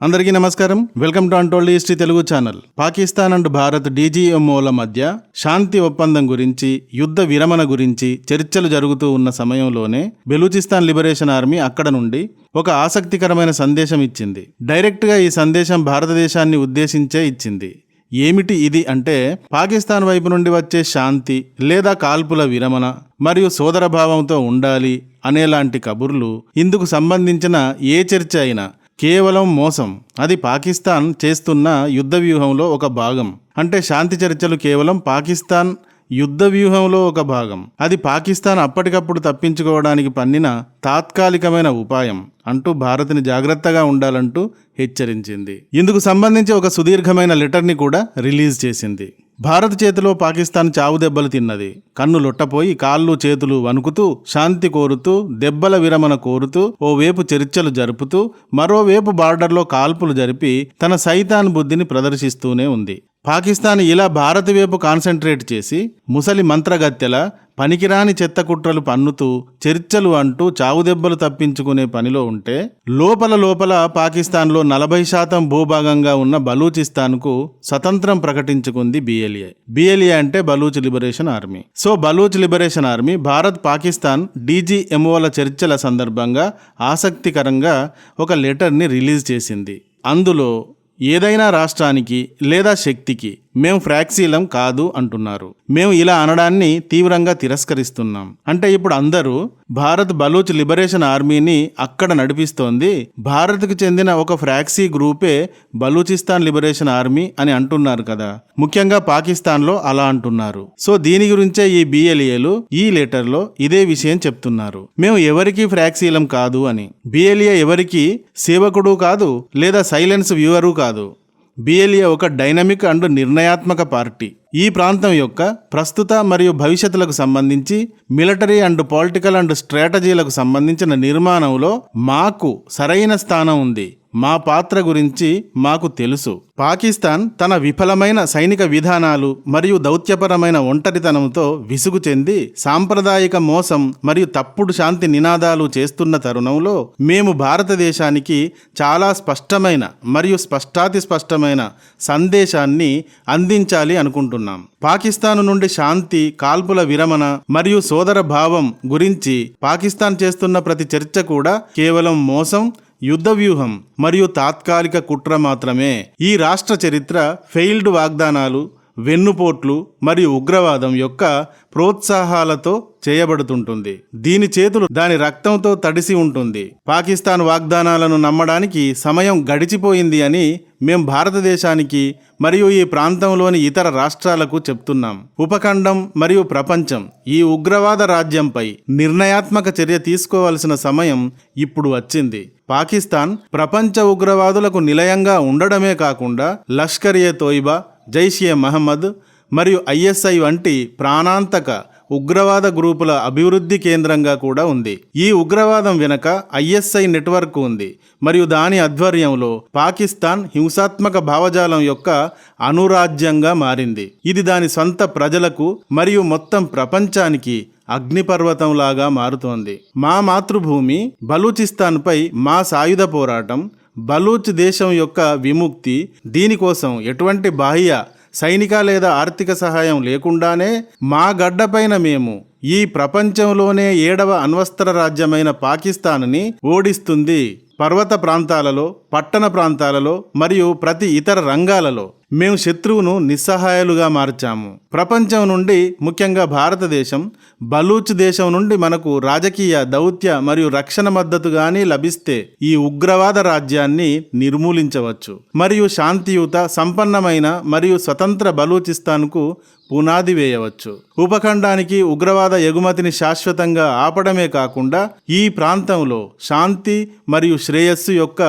అందరికీ నమస్కారం. Welcome to untold history Telugu channel. Pakistan and Bharat డీజీఎంఓల మధ్య శాంతి ఒప్పందం గురించి యుద్ధ విరమణ గురించి చర్చలు జరుగుతూ ఉన్న సమయంలోనే బెలూచిస్తాన్ లిబరేషన్ ఆర్మీ అక్కడ నుండి ఒక ఆసక్తికరమైన సందేశం ఇచ్చింది. డైరెక్ట్గా ఈ సందేశం భారతదేశాన్ని ఉద్దేశించే ఇచ్చింది. ఏమిటి ఇది అంటే పాకిస్తాన్ వైపు నుండి వచ్చే శాంతి లేదా కాల్పుల విరమణ మరియు సోదరభావంతో ఉండాలి అనేలాంటి కబుర్లు ఇందుకు సంబంధించిన ఏ చర్చ అయినా కేవలం మోసం. అది పాకిస్తాన్ చేస్తున్న యుద్ధ వ్యూహంలో ఒక భాగం. అంటే శాంతి చర్చలు కేవలం పాకిస్తాన్ యుద్ధ వ్యూహంలో ఒక భాగం. అది పాకిస్తాన్ అప్పటికప్పుడు తప్పించుకోవడానికి పన్నిన తాత్కాలికమైన ఉపాయం అంటూ భారత్ని జాగ్రత్తగా ఉండాలంటూ హెచ్చరించింది. ఇందుకు సంబంధించి ఒక సుదీర్ఘమైన లెటర్ని కూడా రిలీజ్ చేసింది. భారత్ చేతిలో పాకిస్తాన్ చావు దెబ్బలు తిన్నది. కన్ను లొట్టపోయి కాళ్ళు చేతులు వణుకుతూ శాంతి కోరుతూ దెబ్బల విరమణ కోరుతూ ఓవేపు చర్చలు జరుపుతూ మరోవైపు బార్డర్లో కాల్పులు జరిపి తన సైతాన్ బుద్ధిని ప్రదర్శిస్తూనే ఉంది. పాకిస్తాన్ ఇలా భారత్ వైపు కాన్సన్ట్రేట్ చేసి ముసలి మంత్రగత్తెల పనికిరాని చెత్త కుట్రలు పన్నుతూ చర్చలు అంటూ చావు దెబ్బలు తప్పించుకునే పనిలో ఉంటే లోపల లోపల పాకిస్తాన్లో నలభై శాతం భూభాగంగా ఉన్న బలూచిస్తాన్కు స్వతంత్రం ప్రకటించుకుంది బిఎల్ఏ. బిఎల్ఏ అంటే Baloch liberation army. So Baloch liberation army Bharat Pakistan డీజీఎంఓల చర్చల సందర్భంగా ఆసక్తికరంగా ఒక లెటర్ని రిలీజ్ చేసింది. అందులో ఏదైనా రాష్ట్రానికి లేదా శక్తికి మేము ఫ్రాక్సీలం కాదు అంటున్నారు. మేము ఇలా అనడాన్ని తీవ్రంగా తిరస్కరిస్తున్నాం. అంటే ఇప్పుడు అందరూ భారత్ బలూచ్ లిబరేషన్ ఆర్మీని అక్కడ నడిపిస్తోంది. భారత్కు చెందిన ఒక ఫ్రాక్సీ గ్రూపే బలూచిస్తాన్ లిబరేషన్ ఆర్మీ అని అంటున్నారు కదా. ముఖ్యంగా పాకిస్తాన్లో అలా అంటున్నారు. సో దీని గురించే ఈ బిఎల్ఏలు ఈ లెటర్లో ఇదే విషయం చెప్తున్నారు. మేము ఎవరికీ ఫ్రాక్సీలం కాదు అని. బిఎల్ఏ ఎవరికి సేవకుడు కాదు లేదా సైలెన్స్ వ్యూవరు కాదు. బిఎల్ఏ ఒక డైనమిక్ అండ్ నిర్ణయాత్మక పార్టీ. ఈ ప్రాంతం యొక్క ప్రస్తుత మరియు భవిష్యత్తులకు సంబంధించి మిలిటరీ అండ్ పొలిటికల్ అండ్ స్ట్రాటజీలకు సంబంధించిన నిర్మాణంలో మాకు సరైన స్థానం ఉంది. మా పాత్ర గురించి మాకు తెలుసు. పాకిస్తాన్ తన విఫలమైన సైనిక విధానాలు మరియు దౌత్యపరమైన ఒంటరితనంతో విసుగు చెంది సాంప్రదాయిక మోసం మరియు తప్పుడు శాంతి నినాదాలు చేస్తున్న తరుణంలో మేము భారతదేశానికి చాలా స్పష్టమైన మరియు స్పష్టాతి స్పష్టమైన సందేశాన్ని అందించాలి అనుకుంటున్నాం. పాకిస్తాన్ నుండి శాంతి కాల్పుల విరమణ మరియు సోదర భావం గురించి పాకిస్తాన్ చేస్తున్న ప్రతి చర్చ కూడా కేవలం మోసం యుద్ధ వ్యూహం మరియు తాత్కాలిక కుట్ర మాత్రమే. ఈ రాష్ట్ర చరిత్ర ఫెయిల్డ్ వాగ్దానాలు వెన్నుపోట్లు మరియు ఉగ్రవాదం యొక్క ప్రోత్సాహాలతో చేయబడుతుంటుంది. దీని చేతులు దాని రక్తంతో తడిసి ఉంటుంది. పాకిస్తాన్ వాగ్దానాలను నమ్మడానికి సమయం గడిచిపోయింది అని మేం భారతదేశానికి మరియు ఈ ప్రాంతంలోని ఇతర రాష్ట్రాలకు చెప్తున్నాం. ఉపఖండం మరియు ప్రపంచం ఈ ఉగ్రవాద రాజ్యంపై నిర్ణయాత్మక చర్య తీసుకోవాల్సిన సమయం ఇప్పుడు వచ్చింది. పాకిస్తాన్ ప్రపంచ ఉగ్రవాదులకు నిలయంగా ఉండడమే కాకుండా లష్కర్ ఏ తోయిబా జైష్ ఏ మహమ్మద్ మరియు ఐఎస్ఐ వంటి ప్రాణాంతక ఉగ్రవాద గ్రూపుల అభివృద్ధి కేంద్రంగా కూడా ఉంది. ఈ ఉగ్రవాదం వెనక ఐఎస్ఐ నెట్వర్క్ ఉంది మరియు దాని ఆధ్వర్యంలో పాకిస్తాన్ హింసాత్మక భావజాలం యొక్క అనురాజ్యంగా మారింది. ఇది దాని సొంత ప్రజలకు మరియు మొత్తం ప్రపంచానికి అగ్నిపర్వతంలాగా మారుతోంది. మా మాతృభూమి బలూచిస్తాన్పై మా సాయుధ పోరాటం బలూచ్ దేశం యొక్క విముక్తి దీనికోసం ఎటువంటి బాహ్య సైనిక లేదా ఆర్థిక సహాయం లేకుండానే మా గడ్డపైన మేము ఈ ప్రపంచంలోనే ఏడవ అణ్వస్త్ర రాజ్యమైన పాకిస్తాన్ని ఓడిస్తుంది. పర్వత ప్రాంతాలలో పట్టణ ప్రాంతాలలో మరియు ప్రతి ఇతర రంగాలలో. మేము శత్రువును నిస్సహాయాలుగా మార్చాము. ప్రపంచం నుండి ముఖ్యంగా భారతదేశం బలూచ్ దేశం నుండి మనకు రాజకీయ దౌత్య మరియు రక్షణ మద్దతు గాని లభిస్తే ఈ ఉగ్రవాద రాజ్యాన్ని నిర్మూలించవచ్చు. మరియు శాంతియుత సంపన్నమైన మరియు స్వతంత్ర బలూచిస్తాన్కు పునాది వేయవచ్చు. ఉపఖండానికి ఉగ్రవాద ఎగుమతిని శాశ్వతంగా ఆపడమే కాకుండా ఈ ప్రాంతంలో శాంతి మరియు శ్రేయస్సు యొక్క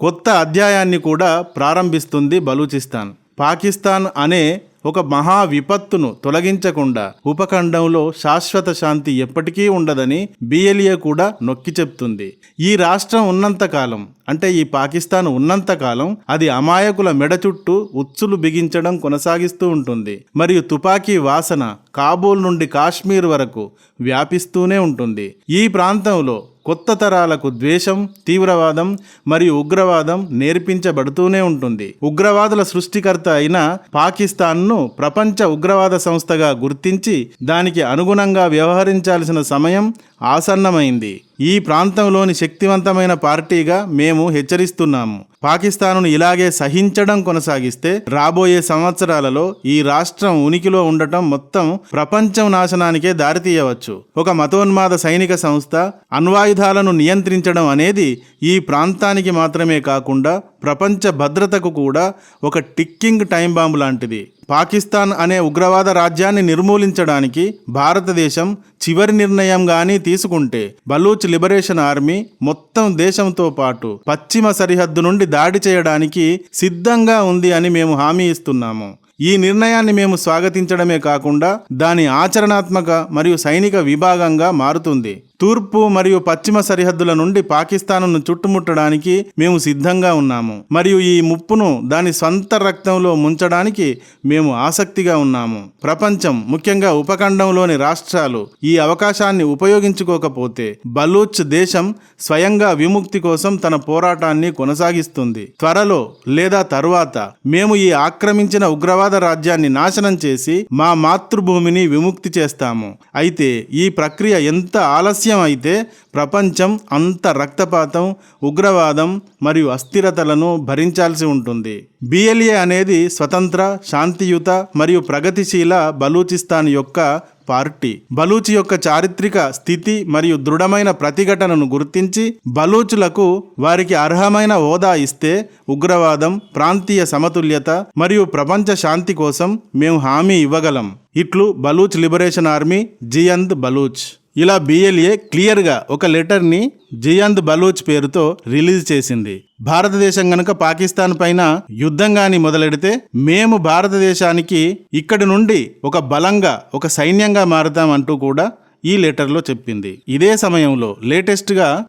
కొత్త అధ్యాయాన్ని కూడా ప్రారంభిస్తుంది బలూచిస్తాన్. పాకిస్తాన్ అనే ఒక మహా విపత్తును తొలగించకుండా ఉపఖండంలో శాశ్వత శాంతి ఎప్పటికీ ఉండదని బిఎల్ఏ కూడా నొక్కి చెప్తుంది. ఈ రాష్ట్రం ఉన్నంతకాలం అంటే ఈ పాకిస్తాన్ ఉన్నంతకాలం అది అమాయకుల మెడ చుట్టూ ఉచ్చులు బిగించడం కొనసాగిస్తూ ఉంటుంది. మరియు తుపాకీ వాసన కాబూల్ నుండి కాశ్మీర్ వరకు వ్యాపిస్తూనే ఉంటుంది. ఈ ప్రాంతంలో కొత్త తరాలకు ద్వేషం తీవ్రవాదం మరియు ఉగ్రవాదం నేర్పించబడుతూనే ఉంటుంది. ఉగ్రవాదుల సృష్టికర్త అయిన పాకిస్తాన్ను ప్రపంచ ఉగ్రవాద సంస్థగా గుర్తించి దానికి అనుగుణంగా వ్యవహరించాల్సిన సమయం ఆసన్నమైంది. ఈ ప్రాంతంలోని శక్తివంతమైన పార్టీగా మేము హెచ్చరిస్తున్నాము. పాకిస్తాన్ను ఇలాగే సహించడం కొనసాగిస్తే రాబోయే సంవత్సరాలలో ఈ రాష్ట్రం ఉనికిలో ఉండటం మొత్తం ప్రపంచం నాశనానికే దారితీయవచ్చు. ఒక మతోన్మాద సైనిక సంస్థ అణ్వాయుధాలను నియంత్రించడం అనేది ఈ ప్రాంతానికి మాత్రమే కాకుండా ప్రపంచ భద్రతకు కూడా ఒక టిక్కింగ్ టైం బాంబు లాంటిది. పాకిస్తాన్ అనే ఉగ్రవాద రాజ్యాన్ని నిర్మూలించడానికి భారతదేశం చివరి నిర్ణయం కానీ తీసుకుంటే బలూచ్ లిబరేషన్ ఆర్మీ మొత్తం దేశంతో పాటు పశ్చిమ సరిహద్దు నుండి దాడి చేయడానికి సిద్ధంగా ఉంది అని మేము హామీ ఇస్తున్నాము. ఈ నిర్ణయాన్ని మేము స్వాగతించడమే కాకుండా దాని ఆచరణాత్మక మరియు సైనిక విభాగంగా మారుతుంది. తూర్పు మరియు పశ్చిమ సరిహద్దుల నుండి పాకిస్తాన్ను చుట్టుముట్టడానికి మేము సిద్ధంగా ఉన్నాము. మరియు ఈ ముప్పును దాని సొంత రక్తంలో ముంచడానికి మేము ఆసక్తిగా ఉన్నాము. ప్రపంచం ముఖ్యంగా ఉపఖండంలోని రాష్ట్రాలు ఈ అవకాశాన్ని ఉపయోగించుకోకపోతే బలూచ్ దేశం స్వయంగా విముక్తి కోసం తన పోరాటాన్ని కొనసాగిస్తుంది. త్వరలో లేదా తరువాత మేము ఈ ఆక్రమించిన ఉగ్రవాద రాజ్యాన్ని నాశనం చేసి మా మాతృభూమిని విముక్తి చేస్తాము. అయితే ఈ ప్రక్రియ ఎంత ఆలస్యం అయితే ప్రపంచం అంత రక్తపాతం ఉగ్రవాదం మరియు అస్థిరతలను భరించాల్సి ఉంటుంది. బిఎల్ఏ అనేది స్వతంత్ర శాంతియుత మరియు ప్రగతిశీల బలూచిస్తాన్ యొక్క పార్టీ. బలూచి యొక్క చారిత్రక స్థితి మరియు దృఢమైన ప్రతిఘటనను గుర్తించి బలూచులకు వారికి అర్హమైన హోదా ఇస్తే ఉగ్రవాదం ప్రాంతీయ సమతుల్యత మరియు ప్రపంచ శాంతి కోసం మేము హామీ ఇవ్వగలం. ఇట్లు బలూచ్ లిబరేషన్ ఆర్మీ జియంద్ బలూచ్. ఇలా బిఎల్ఏ క్లియర్గా ఒక లెటర్ని జియాంద్ బలూచ్ పేరుతో రిలీజ్ చేసింది. భారతదేశం గనుక పాకిస్తాన్ పైన యుద్ధం గాని మొదలెడితే మేము భారతదేశానికి ఇక్కడి నుండి ఒక బలంగా ఒక సైన్యంగా మారుతామంటూ కూడా ఈ లెటర్లో చెప్పింది. ఇదే సమయంలో లేటెస్ట్గా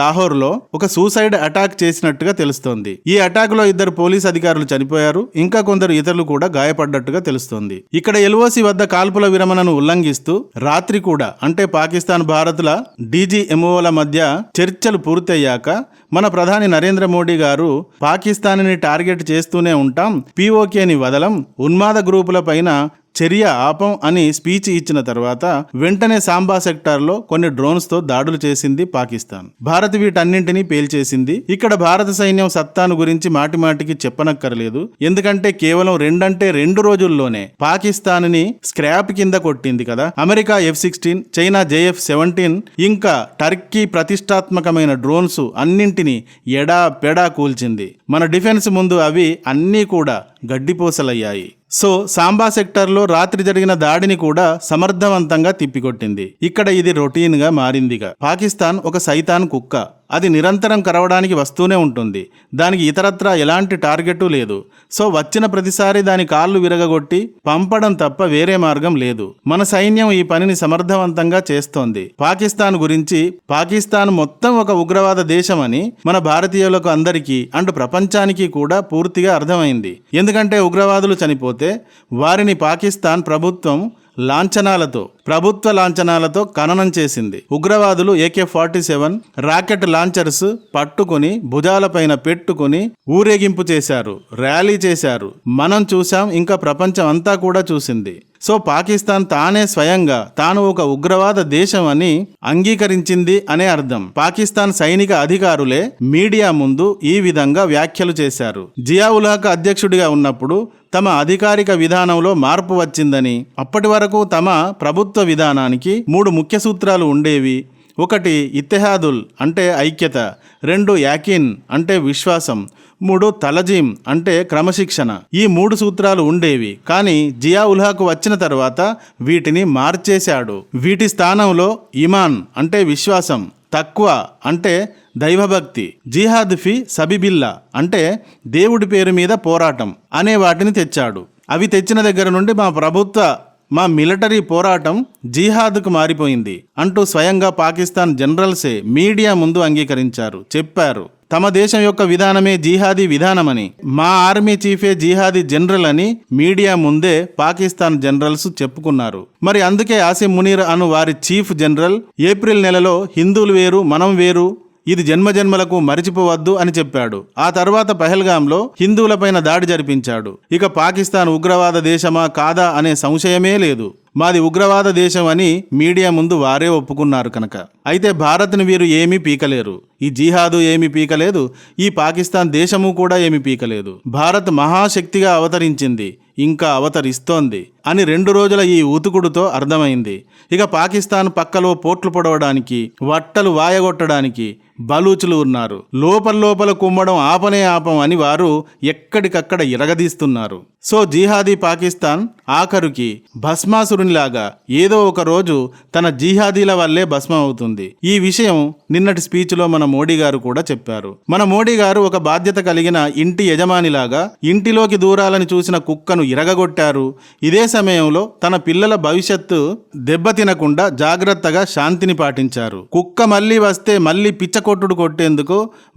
లాహోర్లో ఒక సూసైడ్ అటాక్ చేసినట్టుగా తెలుస్తోంది. ఈ అటాక్లో ఇద్దరు పోలీస్ అధికారులు చనిపోయారు. ఇంకా కొందరు ఇతరులు కూడా గాయపడ్డట్టుగా తెలుస్తోంది. ఇక్కడ ఎల్ఓసి వద్ద కాల్పుల విరమణను ఉల్లంఘిస్తూ రాత్రి కూడా అంటే పాకిస్తాన్ భారత్ల డీజీఎంఓల మధ్య చర్చలు పూర్తయ్యాక మన ప్రధాని నరేంద్ర మోడీ గారు పాకిస్తాన్ని టార్గెట్ చేస్తూనే ఉంటాం పీఓకేని వదలం ఉన్మాద గ్రూపుల పైన చర్య ఆపం అని స్పీచ్ ఇచ్చిన తర్వాత వెంటనే సాంబా సెక్టార్లో కొన్ని డ్రోన్స్తో దాడులు చేసింది పాకిస్తాన్. భారత్ వీటన్నింటినీ పేల్చేసింది. ఇక్కడ భారత సైన్యం సత్తాను గురించి మాటిమాటికి చెప్పనక్కర్లేదు. ఎందుకంటే కేవలం రెండంటే రెండు రోజుల్లోనే పాకిస్తాన్ని స్క్రాప్ కింద కొట్టింది కదా. America F sixteen China JF seventeen ఇంకా టర్కీ ప్రతిష్టాత్మకమైన డ్రోన్స్ అన్నింటినీ ఎడా పెడా కూల్చింది. మన డిఫెన్స్ ముందు అవి అన్నీ కూడా గడ్డిపోసలయ్యాయి. సో సాంబా సెక్టర్లో రాత్రి జరిగిన దాడిని కూడా సమర్థవంతంగా తిప్పికొట్టింది. ఇక్కడ ఇది రొటీన్గా మారిందిగా. పాకిస్తాన్ ఒక సైతాన్ కుక్క. అది నిరంతరం కరవడానికి వస్తూనే ఉంటుంది. దానికి ఇతరత్రా ఎలాంటి టార్గెట్ లేదు. సో వచ్చిన ప్రతిసారి దాని కాళ్ళు విరగగొట్టి పంపడం తప్ప వేరే మార్గం లేదు. మన సైన్యం ఈ పనిని సమర్థవంతంగా చేస్తోంది. పాకిస్తాన్ గురించి పాకిస్తాన్ మొత్తం ఒక ఉగ్రవాద దేశమని మన భారతీయులకు అందరికీ అండ్ ప్రపంచానికి కూడా పూర్తిగా అర్థమైంది. ఎందుకంటే ఉగ్రవాదులు చనిపోతే వారిని పాకిస్తాన్ ప్రభుత్వం లాంఛనాలతో ప్రభుత్వ లాంఛనాలతో ఖననం చేసింది. ఉగ్రవాదులు AK forty seven rocket launchers పట్టుకుని భుజాలపైన పెట్టుకుని ఊరేగింపు చేశారు ర్యాలీ చేశారు. మనం చూసాం ఇంకా ప్రపంచం అంతా కూడా చూసింది. సో పాకిస్తాన్ తానే స్వయంగా తాను ఒక ఉగ్రవాద దేశం అని అంగీకరించింది అనే అర్థం. పాకిస్తాన్ సైనిక అధికారులే మీడియా ముందు ఈ విధంగా వ్యాఖ్యలు చేశారు. జియావుల్ హక్ అధ్యక్షుడిగా ఉన్నప్పుడు తమ అధికారిక విధానంలో మార్పు వచ్చిందని అప్పటి వరకు తమ ప్రభుత్వ విధానానికి మూడు ముఖ్య సూత్రాలు ఉండేవి. ఒకటి ఇత్తెహాదుల్ అంటే ఐక్యత రెండు యాకిన్ అంటే విశ్వాసం మూడు తలజీం అంటే క్రమశిక్షణ. ఈ మూడు సూత్రాలు ఉండేవి కానీ జియా ఉల్హాకు వచ్చిన తర్వాత వీటిని మార్చేశాడు. వీటి స్థానంలో ఇమాన్ అంటే విశ్వాసం తక్కువ అంటే దైవభక్తి జిహాద్ ఫి సబిబిల్లా అంటే దేవుడి పేరు మీద పోరాటం అనే వాటిని తెచ్చాడు. అవి తెచ్చిన దగ్గర నుండి మా ప్రభుత్వ మా మిలిటరీ పోరాటం జిహాద్కు మారిపోయింది అంటూ స్వయంగా పాకిస్తాన్ జనరల్సే మీడియా ముందు అంగీకరించారు చెప్పారు. తమ దేశం యొక్క విధానమే జిహాదీ విధానమని మా ఆర్మీ చీఫే జిహాదీ జనరల్ అని మీడియా ముందే పాకిస్తాన్ జనరల్స్ చెప్పుకున్నారు. మరి అందుకే ఆసిమ్ మునీర్ అను వారి చీఫ్ జనరల్ ఏప్రిల్ నెలలో హిందువులు వేరు మనం వేరు ఇది జన్మజన్మలకు మరిచిపోవద్దు అని చెప్పాడు. ఆ తర్వాత పహల్గాంలో హిందువులపైన దాడి జరిపించాడు. ఇక పాకిస్తాన్ ఉగ్రవాద దేశమా కాదా అనే సంశయమే లేదు. మాది ఉగ్రవాద దేశం అని మీడియా ముందు వారే ఒప్పుకున్నారు కనుక. అయితే భారత్ని వీరు ఏమీ పీకలేరు. ఈ జిహాదు ఏమీ పీకలేదు. ఈ పాకిస్తాన్ దేశము కూడా ఏమీ పీకలేదు. భారత్ మహాశక్తిగా అవతరించింది. ఇంకా అవతరిస్తోంది అని రెండు రోజుల ఈ ఉతుకుడుతో అర్థమైంది. ఇక పాకిస్తాన్ పక్కలో పోట్లు పొడవడానికి వట్టలు వాయగొట్టడానికి బలూచులు ఉన్నారు. లోపల లోపల కుమ్మడం ఆపనే ఆపం అని వారు ఎక్కడికక్కడ ఇరగదీస్తున్నారు. సో జిహాదీ పాకిస్తాన్ ఆఖరుకి భస్మాసురునిలాగా ఏదో ఒక రోజు తన జిహాదీల వల్లే భస్మం అవుతుంది. ఈ విషయం నిన్నటి స్పీచ్లో మన మోడీ గారు కూడా చెప్పారు. మన మోడీ గారు ఒక బాధ్యత కలిగిన ఇంటి యజమానిలాగా ఇంటిలోకి దూరాలని చూసిన కుక్కను ఇరగగొట్టారు. ఇదే సమయంలో తన పిల్లల భవిష్యత్తు దెబ్బతినకుండా జాగ్రత్తగా శాంతిని పాటించారు. కుక్క మళ్ళీ వస్తే మళ్ళీ పిచ్చ పిచ్చకొట్టుడు కొట్టేందుకు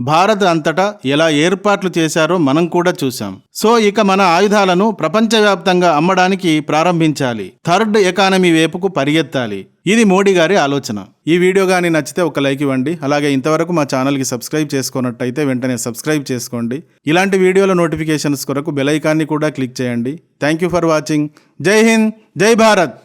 భారత్ అంతటా ఎలా ఏర్పాట్లు చేశారో మనం కూడా చూసాం సో ఇక మన ఆయుధాలను ప్రపంచవ్యాప్తంగా అమ్మడానికి ప్రారంభించాలి. థర్డ్ ఎకానమీ వైపుకు పరిగెత్తాలి. ఇది మోడీ గారి ఆలోచన. ఈ వీడియో కానీ నచ్చితే ఒక లైక్ ఇవ్వండి. అలాగే ఇంతవరకు మా ఛానల్కి సబ్స్క్రైబ్ చేసుకున్నట్టయితే వెంటనే సబ్స్క్రైబ్ చేసుకోండి. ఇలాంటి వీడియోల నోటిఫికేషన్స్ కొరకు బెల్ ఐకాన్ని కూడా క్లిక్ చేయండి. Thank you for watching. Jai Hind Jai Bharat!